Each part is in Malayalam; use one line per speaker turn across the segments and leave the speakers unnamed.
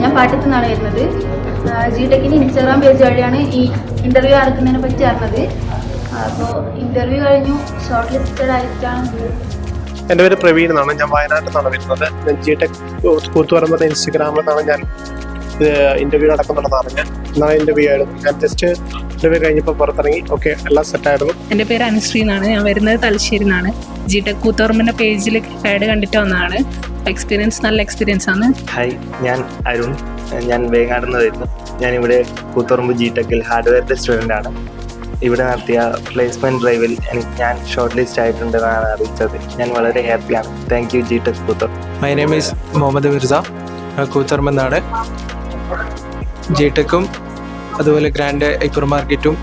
ഞാൻ പാട്ടത്തു നിന്നാണ് വരുന്നത്. ജി ടെക്കിന്റെ ഇൻസ്റ്റാഗ്രാം പേജ് വഴിയാണ് ഈ ഇന്റർവ്യൂ നടക്കുന്നതിനെ പറ്റി അറിഞ്ഞത്. അപ്പോൾ ഇന്റർവ്യൂ കഴിഞ്ഞു ഷോർട്ട് ലിസ്റ്റഡ് ആയിട്ടാണ്
എന്റെ പേര് പ്രവീൺ എന്നാണ്. ഞാൻ വയനാട്ടിൽ നിന്നാണ് വരുന്നത്. ഞാൻ ജി ടെക് കൂത്തുപറമ്പ് ഇൻസ്റ്റഗ്രാമിൽ നിന്നാണ് ഞാൻ ഇന്റർവ്യൂ നടക്കുന്നുണ്ടെന്ന് അറിഞ്ഞ് എന്നാൽ ഇന്റർവ്യൂ ആയിരുന്നു. ഞാൻ ജസ്റ്റ് ഇന്റർവ്യൂ കഴിഞ്ഞപ്പോൾ പുറത്തിറങ്ങി. ഓക്കെ എല്ലാം സെറ്റായിരുന്നു
എന്റെ പേര് അനുശ്രീ എന്നാണ്. ഞാൻ വരുന്നത് തലശ്ശേരി നിന്നാണ് ജി ടെക് കൂത്തോർമിന്റെ പേജിൽ ആഡ് കണ്ടിട്ട് വന്നതാണ്. എക്സ്പീരിയൻസ് നല്ല എക്സ്പീരിയൻസ് ആണ്.
ഹായ് ഞാൻ അരുൺ. ഞാൻ വേങ്ങാടുന്നതായിരുന്നു നിന്ന് വരുന്നു. ഞാനിവിടെ കൂത്തുറമ്പ് ജി ടെക്കിൽ ഹാർഡ്വെയറിന്റെ സ്റ്റുഡന്റ് ആണ്. ഇവിടെ നടത്തിയ പ്ലേസ്മെന്റ് ഡ്രൈവിൽ എനിക്ക് ഞാൻ ഷോർട്ട് ലിസ്റ്റ് ആയിട്ടുണ്ടെന്നാണ് അറിയിച്ചത്. ഞാൻ വളരെ ഹാപ്പിയാണ് thank you G tech കൂത്തർ
my name is Muhammad Mirza കൂത്തർമെന്നാണ് G ടെക്കും അതുപോലെ ഗ്രാൻഡ് ഹൈപ്പർ മാർക്കറ്റും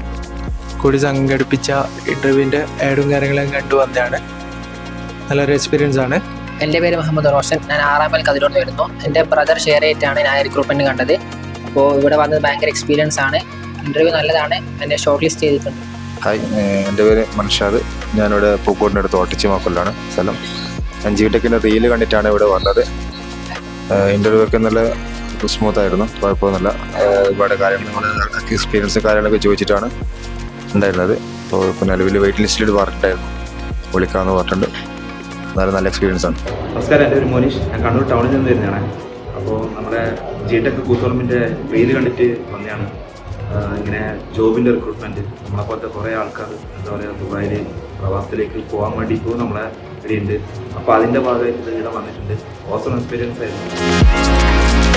കൂടി സംഘടിപ്പിച്ച ഇന്റർവ്യൂവിന്റെ ആഡും കാര്യങ്ങളും കണ്ടു വന്നതാണ്. നല്ലൊരു എക്സ്പീരിയൻസ് ആണ്.
എന്റെ പേര് മുഹമ്മദ് റോഷൻ. ഞാൻ ആറാം മൈൽ കതിരോട്ട് വരുന്നു. എന്റെ ബ്രദർ ഷെയർ ചെയ്തിട്ടാണ് ഞാൻ റിക്രൂട്ട്മെന്റ് കണ്ടത്. അപ്പോൾ ഇവിടെ വന്നത് ഭയങ്കര എക്സ്പീരിയൻസ് ആണ്. ഇന്റർവ്യൂ നല്ലതാണ്. എന്നെ ഷോർട്ട് ലിസ്റ്റ് ചെയ്തിട്ടുണ്ട്
ഹായ് എന്റെ പേര് മൻഷാദ്. ഞാനിവിടെ പൂക്കോടിന്റെ അടുത്ത് ഓട്ടിച്ചിമാക്കൊല്ലാണ് സ്ഥലം. അഞ്ച് ടെക്കിന്റെ റീൽ കണ്ടിട്ടാണ് ഇവിടെ വന്നത്. ഇന്റർവ്യൂ ഒക്കെ നല്ല സ്മൂത്ത് ആയിരുന്നു. കുഴപ്പമൊന്നുമില്ല. ഒരുപാട് കാര്യങ്ങൾ നമ്മൾ എക്സ്പീരിയൻസ് കാര്യങ്ങളൊക്കെ ചോദിച്ചിട്ടാണ് ഉണ്ടായിരുന്നത്. അപ്പോൾ ഇപ്പോൾ നിലവിൽ വെയിറ്റ് ലിസ്റ്റിൽ പറഞ്ഞിട്ടായിരുന്നു വിളിക്കാമെന്ന് പറഞ്ഞിട്ടുണ്ട്. എന്നാലും നല്ല എക്സ്പീരിയൻസ് ആണ്.
നമസ്കാരം. എന്റെ ഒരു മോനീഷ്. ഞാൻ കണ്ണൂർ ടൗണിൽ നിന്ന് വരുന്നതാണ്. അപ്പോൾ നമ്മുടെ ജി ടെക് കൂത്തോളമിന്റെ പേര് കണ്ടിട്ട് വന്നതാണ്. ഇങ്ങനെ ജോബിന്റെ റിക്രൂട്ട്മെന്റ് നമ്മളെ പോലത്തെ കുറേ ആൾക്കാർ എന്താ പറയുക ദുബായിൽ പ്രവാസത്തിലേക്ക് പോകാൻ വേണ്ടി ഇപ്പോൾ നമ്മളെ ഇവിടെയുണ്ട്. അപ്പോൾ അതിന്റെ ഭാഗമായിട്ട് ഇവിടെ വന്നിട്ടുണ്ട്. ഓസം എക്സ്പീരിയൻസ് ആയിരുന്നു.